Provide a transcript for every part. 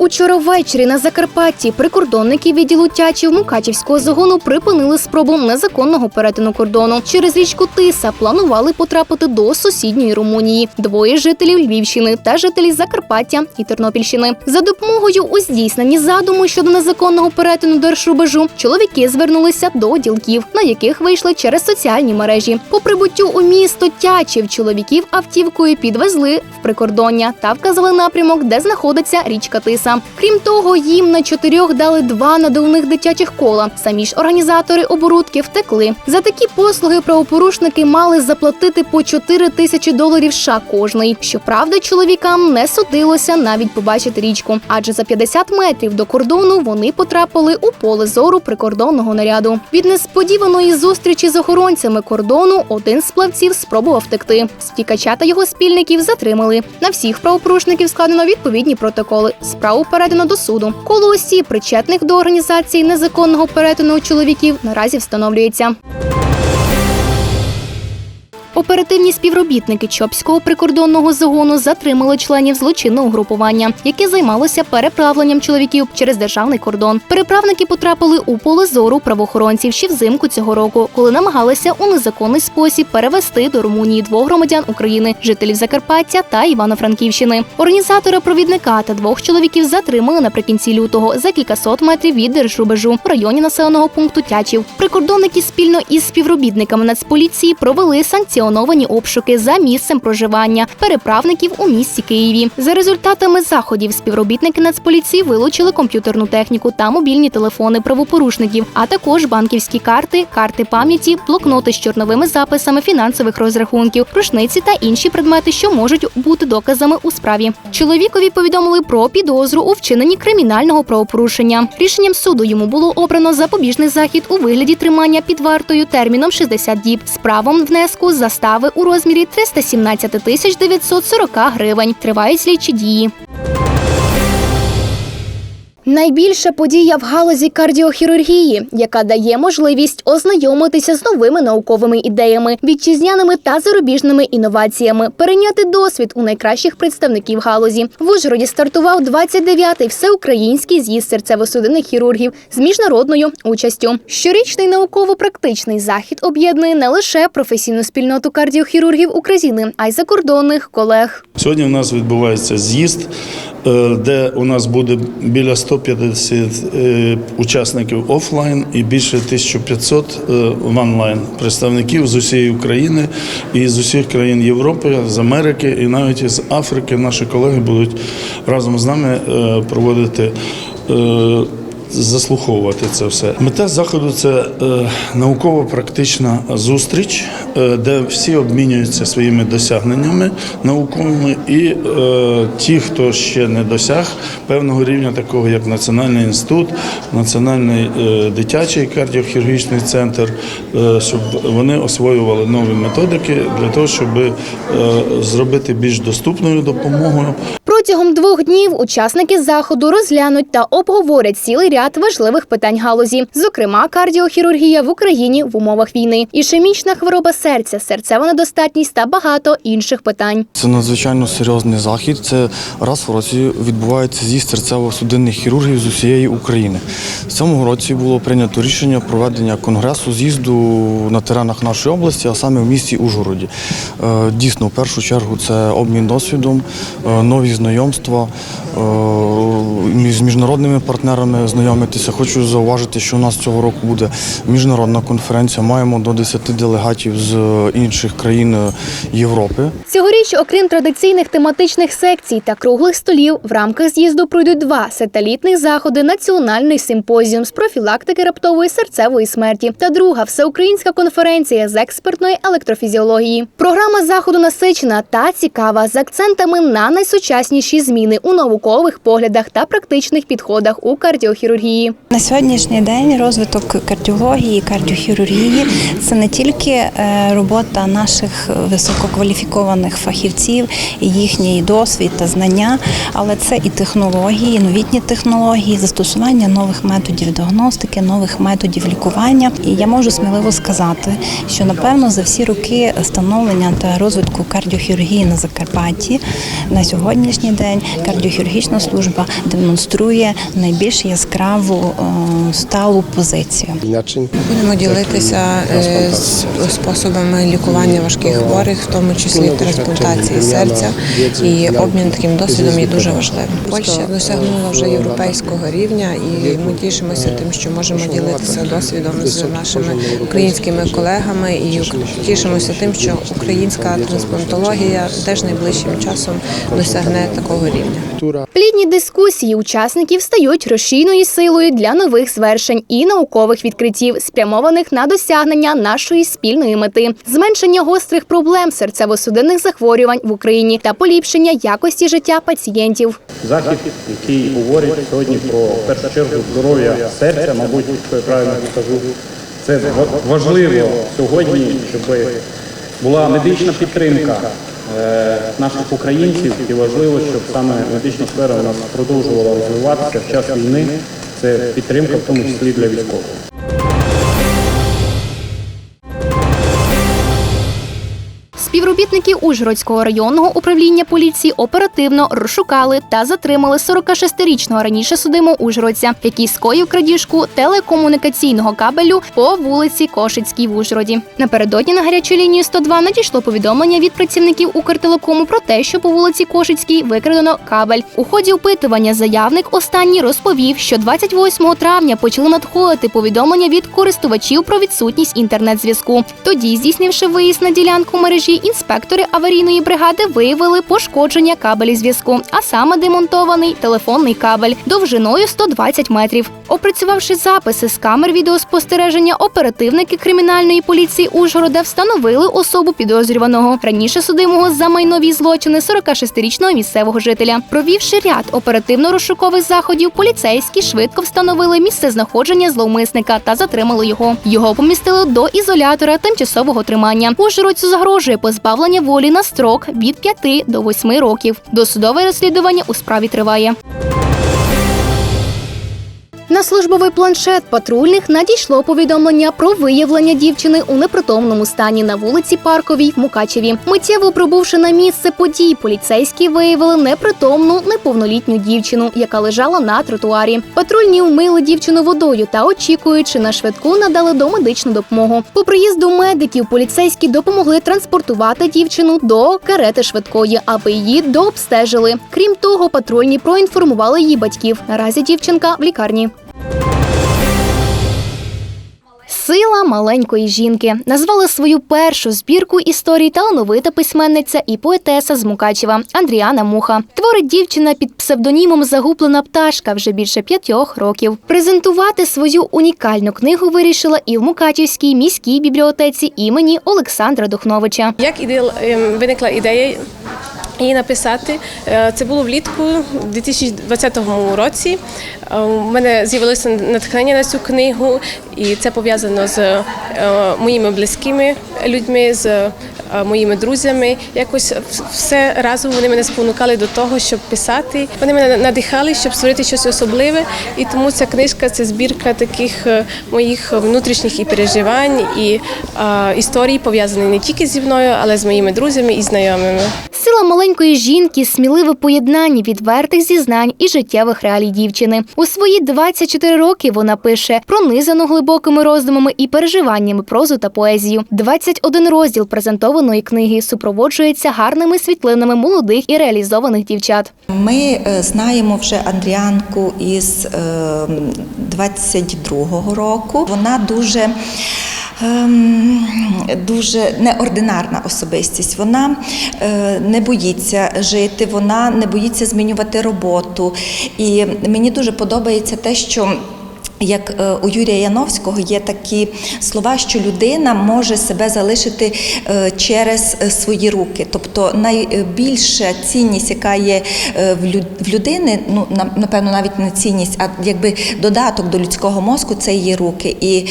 Учора ввечері на Закарпатті прикордонники відділу Тячів Мукачівського загону припинили спробу незаконного перетину кордону. Через річку Тиса планували потрапити до сусідньої Румунії. Двоє жителів Львівщини та жителі Закарпаття і Тернопільщини. За допомогою у здійсненні задуму щодо незаконного перетину держрубежу чоловіки звернулися до ділків, на яких вийшли через соціальні мережі. По прибуттю у місто Тячів чоловіків автівкою підвезли в прикордоння та вказали напрямок, де знаходиться річка Тиса. Крім того, їм на чотирьох дали два надувних дитячих кола. Самі ж організатори оборудки втекли. За такі послуги правопорушники мали заплатити по 4 тисячі доларів США кожний. Щоправда, чоловікам не судилося навіть побачити річку, адже за 50 метрів до кордону вони потрапили у поле зору прикордонного наряду. Від несподіваної зустрічі з охоронцями кордону один з плавців спробував втекти. Стікача та його спільників затримали. На всіх правопорушників складено відповідні протоколи. Справу передано до суду. Коло осіб, причетних до організації незаконного перетину чоловіків, наразі встановлюється. Оперативні співробітники Чопського прикордонного загону затримали членів злочинного групування, яке займалося переправленням чоловіків через державний кордон. Переправники потрапили у поле зору правоохоронців ще взимку цього року, коли намагалися у незаконний спосіб перевести до Румунії двох громадян України, жителів Закарпаття та Івано-Франківщини. Організатора провідника та двох чоловіків затримали наприкінці лютого за кількасот метрів від держрубежу в районі населеного пункту Тячів. Прикордонники спільно із співробітниками Нацполіції провели санкціоновані обшуки за місцем проживання переправників у місті Києві. За результатами заходів співробітники Нацполіції вилучили комп'ютерну техніку та мобільні телефони правопорушників, а також банківські карти, карти пам'яті, блокноти з чорновими записами фінансових розрахунків, рушниці та інші предмети, що можуть бути доказами у справі. Чоловікові повідомили про підозру у вчиненні кримінального правопорушення. Рішенням суду йому було обрано запобіжний захід у вигляді тримання під вартою терміном 60 діб з правом внеску застави у розмірі 317 тисяч 940 гривень. Тривають слідчі дії. Найбільша подія в галузі кардіохірургії, яка дає можливість ознайомитися з новими науковими ідеями, вітчизняними та зарубіжними інноваціями, перейняти досвід у найкращих представників галузі. В Ужгороді стартував 29-й всеукраїнський з'їзд серцево-судинних хірургів з міжнародною участю. Щорічний науково-практичний захід об'єднує не лише професійну спільноту кардіохірургів України, а й закордонних колег. Сьогодні у нас відбувається з'їзд, е, де у нас буде біля 150 е, учасників офлайн і більше 1500 е, в онлайн представників з усієї України і з усіх країн Європи, з Америки і навіть із Африки. Наші колеги будуть разом з нами е, проводити. Заслуховувати це все. Мета заходу це е, науково-практична зустріч, е, де всі обмінюються своїми досягненнями науковими, і е, ті, хто ще не досяг певного рівня, такого як Національний інститут, Національний дитячий кардіохірургічний центр, щоб вони освоювали нові методики для того, щоб зробити більш доступною допомогою Протягом двох днів учасники заходу розглянуть та обговорять цілий ряд важливих питань галузі, зокрема кардіохірургія в Україні в умовах війни, ішемічна хвороба серця, серцева недостатність та багато інших питань. Це надзвичайно серйозний захід. Це раз в році відбувається з'їзд серцево-судинних хірургів з усієї України. В цьому році було прийнято рішення проведення конгресу з'їзду на теренах нашої області, а саме в місті Ужгороді. Е, Дійсно, в першу чергу це обмін досвідом, е, нові знайомства е, з міжнародними партнерами знайомитися. Хочу зауважити, що у нас цього року буде міжнародна конференція. Маємо до 10 делегатів з інших країн е, Європи. Цьогоріч, окрім традиційних тематичних секцій та круглих столів, в рамках з'їзду пройдуть два сателітних заходи: національний симпозіум з профілактики раптової серцевої смерті та друга всеукраїнська конференція з експертної електрофізіології. Програма заходу насичена та цікава з акцентами на найсучасніші зміни у наукових поглядах та практичних підходах у кардіохірургії. На сьогоднішній день розвиток кардіології, кардіохірургії це не тільки е, робота наших висококваліфікованих фахівців, їхній досвід та знання, але це і технології, новітні технології, застосування нових методів діагностики, нових методів лікування. І я можу сміливо сказати, що напевно за всі роки становлення та розвитку кардіохірургії на Закарпатті на сьогоднішній день кардіохірургія кардіологічна служба демонструє найбільш яскраву е, сталу позицію. Будемо ділитися е, з способами лікування важких хворих, в тому числі трансплантації серця. І обмін таким досвідом є дуже важливим. Польща досягнула вже європейського рівня, і ми тішимося тим, що можемо ділитися досвідом з нашими українськими колегами. І тішимося тим, що українська трансплантологія теж найближчим часом досягне такого рівня. тура Плідні дискусії учасників стають рушійною силою для нових звершень і наукових відкриттів, спрямованих на досягнення нашої спільної мети, зменшення гострих проблем серцево-судинних захворювань в Україні та поліпшення якості життя пацієнтів. захід, який говорить сьогодні про першу чергу здоров'я серця, мабуть, якщо я правильно скажу, це важливо сьогодні, щоб була медична підтримка наших українців, і важливо, щоб саме медична сфера у нас продовжувала розвиватися в час війни. Це підтримка, в тому числі для військових. Співробітники Ужгородського районного управління поліції оперативно розшукали та затримали 46-річного раніше судимого ужгородця, який скоїв крадіжку телекомунікаційного кабелю по вулиці Кошицькій в Ужгороді. Напередодні на гарячу лінію 102 надійшло повідомлення від працівників Укртелекому про те, що по вулиці Кошицькій викрадено кабель. У ході опитування заявник останній розповів, що 28 травня почали надходити повідомлення від користувачів про відсутність інтернет-зв'язку. Тоді, здійснивши виїзд на ділянку мережі, інспектори аварійної бригади виявили пошкодження кабелі зв'язку, а саме демонтований телефонний кабель довжиною 120 метрів. Опрацювавши записи з камер відеоспостереження, оперативники кримінальної поліції Ужгорода встановили особу підозрюваного раніше судимого за майнові злочини 46-річного місцевого жителя. Провівши ряд оперативно-розшукових заходів, поліцейські швидко встановили місце знаходження зловмисника та затримали його. Його помістили до ізолятора тимчасового тримання. Ужгородцю загрожує позбавлення волі на строк від 5 до 8 років. Досудове розслідування у справі триває. На службовий планшет патрульних надійшло повідомлення про виявлення дівчини у непритомному стані на вулиці Парковій в Мукачеві. Миттєво прибувши на місце подій, поліцейські виявили непритомну неповнолітню дівчину, яка лежала на тротуарі. Патрульні вмили дівчину водою та, очікуючи на швидку, надали домедичну допомогу. По приїзду медиків поліцейські допомогли транспортувати дівчину до карети швидкої, аби її дообстежили. Крім того, патрульні проінформували її батьків. Наразі дівчинка в лікарні. Сила маленької жінки назвала свою першу збірку історій талановита письменниця і поетеса з Мукачева Андріана Муха. Творить дівчина під псевдонімом Загублена пташка вже більше п'ятьох років. Презентувати свою унікальну книгу вирішила і в Мукачівській міській бібліотеці імені Олександра Духновича. Як ем, виникла ідея її написати? Е, Це було влітку 2020 році. Е, У мене з'явилося натхнення на цю книгу, і це пов'язано з е, моїми близькими людьми, з моїми друзями. Якось все разом вони мене спонукали до того, щоб писати. Вони мене надихали, щоб створити щось особливе. І тому ця книжка це збірка таких е, моїх внутрішніх і переживань, і е, історій пов'язані не тільки зі мною, але з моїми друзями і знайомими. Сила маленької жінки сміливе поєднання відвертих зізнань і життєвих реалій дівчини. У свої 24 роки вона пише пронизану глибокими роздумами і переживаннями прозу та поезію. 21 розділ презентованої книги супроводжується гарними світлинами молодих і реалізованих дівчат. Ми е, знаємо вже Андріанку із е, 22-го року. Вона дуже ем, Дуже неординарна особистість. Вона е, не боїться жити, вона не боїться змінювати роботу. І мені дуже подобається те, що як е, у Юрія Яновського є такі слова, що людина може себе залишити е, через е, свої руки. Тобто найбільша цінність, яка є в людини, ну на- напевно, навіть не цінність, а якби додаток до людського мозку це її руки. І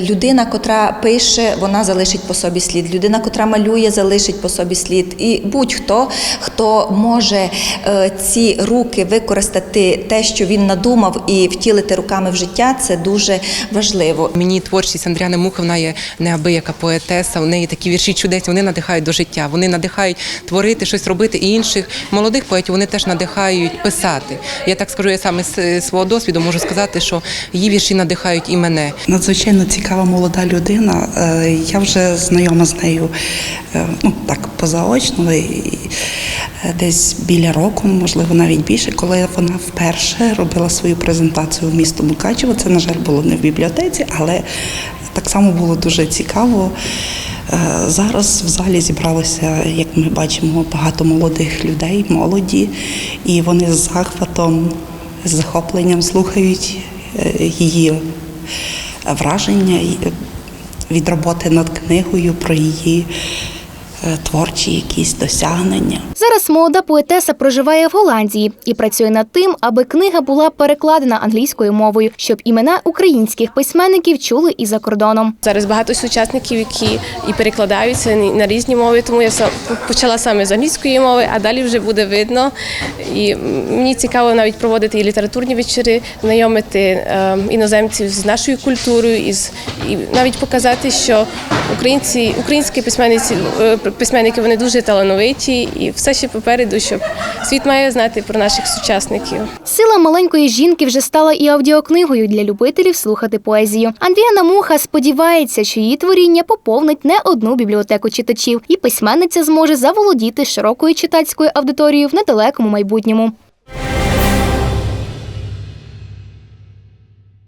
людина, котра пише, вона залишить по собі слід. Людина, котра малює, залишить по собі слід. І будь-хто, хто може ці руки використати те, що він надумав, і втілити руками в життя, знання це дуже важливо. Мені творчість Андріани Муха, вона є неабияка поетеса. У неї такі вірші чудесні, вони надихають до життя. Вони надихають творити щось робити. І інших молодих поетів вони теж надихають писати. Я так скажу, я саме з свого досвіду можу сказати, що її вірші надихають і мене. Надзвичайно цікава молода людина. Е, Я вже знайома з нею е, ну, так позаочно, е, десь біля року, можливо, навіть більше, коли вона вперше робила свою презентацію в місто Мукачево. Це, на жаль, було не в бібліотеці, але так само було дуже цікаво. Е, Зараз в залі зібралося, як ми бачимо, багато молодих людей, молоді, і вони з захватом, з захопленням слухають е, її враження від роботи над книгою, про її творчі якісь досягнення. Зараз молода поетеса проживає в Голландії і працює над тим, аби книга була перекладена англійською мовою, щоб імена українських письменників чули і за кордоном. Зараз багато сучасників, які і перекладаються на різні мови, тому я сам почала саме з англійської мови, а далі вже буде видно. І мені цікаво навіть проводити і літературні вечори, знайомити е, іноземців з нашою культурою, і, навіть показати, що українці, українські письменниці, е, письменники вони дуже талановиті, і все ще попереду, щоб світ має знати про наших сучасників. Сила маленької жінки вже стала і аудіокнигою для любителів слухати поезію. Андріана Муха сподівається, що її творіння поповнить не одну бібліотеку читачів, і письменниця зможе заволодіти широкою читацькою аудиторією в недалекому майбутньому.